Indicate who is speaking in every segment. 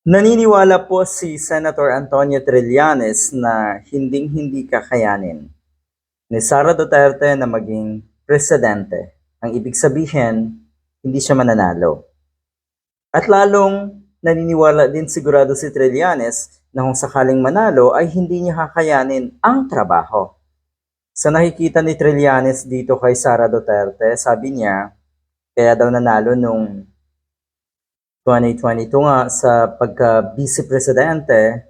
Speaker 1: Naniniwala po si Senator Antonio Trillanes na hinding-hindi kakayanin ni Sara Duterte na maging presidente. Ang ibig sabihin, hindi siya mananalo. At lalong naniniwala din sigurado si Trillanes na kung sakaling manalo ay hindi niya kakayanin ang trabaho. Sa nakikita ni Trillanes dito kay Sara Duterte, sabi niya, kaya daw nanalo nung 2022 nga sa pagka-vice presidente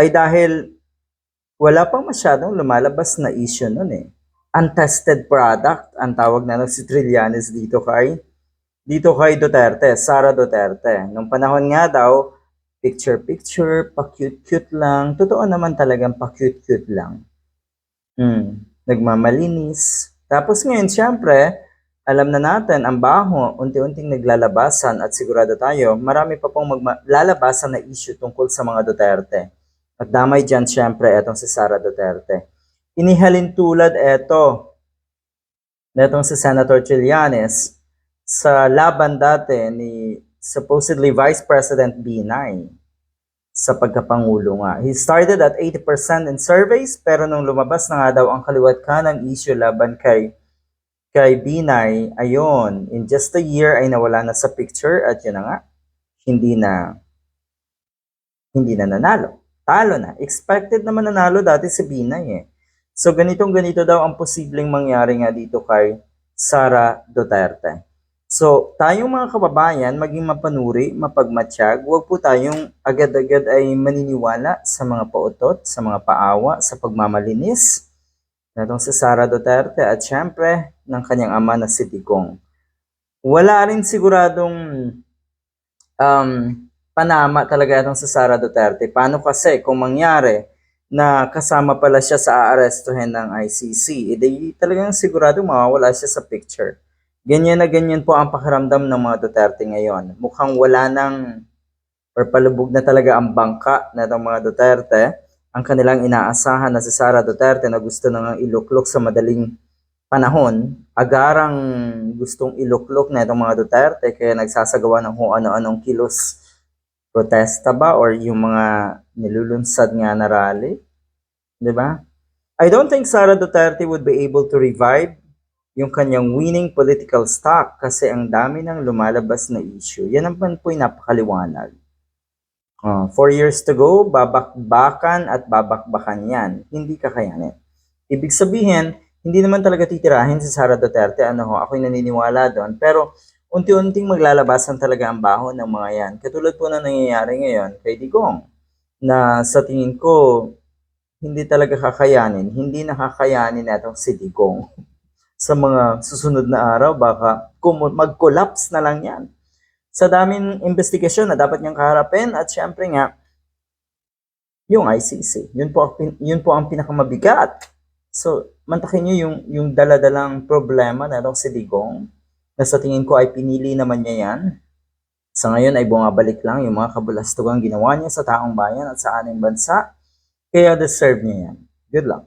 Speaker 1: ay dahil wala pang masyadong lumalabas na issue nun eh. Untested product ang tawag na si Trillanes dito kay dito kay Duterte, Sara Duterte. Nung panahon nga daw, picture-picture, pa-cute-cute lang. Totoo naman talagang pa-cute-cute lang. Hmm, nagmamalinis. Tapos ngayon, syempre, alam na natin, ang baho, unti-unting naglalabasan at sigurado tayo, marami pa pong magma- lalabasan na issue tungkol sa mga Duterte. At damay dyan, syempre, etong si Sara Duterte. Inihalin tulad eto, netong si Senator Trillanes, sa laban dati ni supposedly Vice President B9 sa pagkapangulo nga. He started at 80% in surveys, pero nung lumabas na nga daw ang kaliwat ka ng issue laban kay kay Binay, ayon, in just a year ay nawala na sa picture at yun na nga, hindi na hindi na nanalo. Talo na. Expected naman nanalo dati si Binay eh. So ganitong ganito daw ang posibleng mangyari nga dito kay Sara Duterte. So, tayong mga kababayan, maging mapanuri, mapagmatsyag, huwag po tayong agad-agad ay maniniwala sa mga pautot, sa mga paawa, sa pagmamalinis, natong si Sara Duterte at syempre ng kanyang ama na si Digong. Wala rin siguradong um, panama talaga itong si Sara Duterte. Paano kasi kung mangyari na kasama pala siya sa aarestuhin ng ICC, edi talagang sigurado mawawala siya sa picture. Ganyan na ganyan po ang pakiramdam ng mga Duterte ngayon. Mukhang wala nang or palubog na talaga ang bangka na ng mga Duterte. Ang kanilang inaasahan na si Sara Duterte na gusto nang iluklok sa madaling panahon, agarang gustong iluklok na itong mga Duterte kaya nagsasagawa ng kung ano-anong kilos protesta ba or yung mga nilulunsad nga na rally. 'Di ba? I don't think Sara Duterte would be able to revive yung kanyang winning political stock kasi ang dami ng lumalabas na issue. Yan naman po yung napakaliwanag. Uh, four years to go, babakbakan at babakbakan yan. Hindi kakayanin. Ibig sabihin, hindi naman talaga titirahin si Sara Duterte. Ano ho, ako'y naniniwala doon. Pero unti-unting maglalabasan talaga ang baho ng mga yan. Katulad po na nangyayari ngayon kay Digong na sa tingin ko hindi talaga kakayanin. Hindi nakakayanin natong si Digong sa mga susunod na araw, baka mag-collapse na lang yan. Sa daming investigasyon na dapat niyang kaharapin at syempre nga, yung ICC. Yun po, yun po ang pinakamabigat. So, mantakin niyo yung, yung daladalang problema na si Digong, na sa tingin ko ay pinili naman niya yan. Sa ngayon ay bumabalik lang yung mga kabulastugang ginawa niya sa taong bayan at sa ating bansa. Kaya deserve niya yan. Good luck.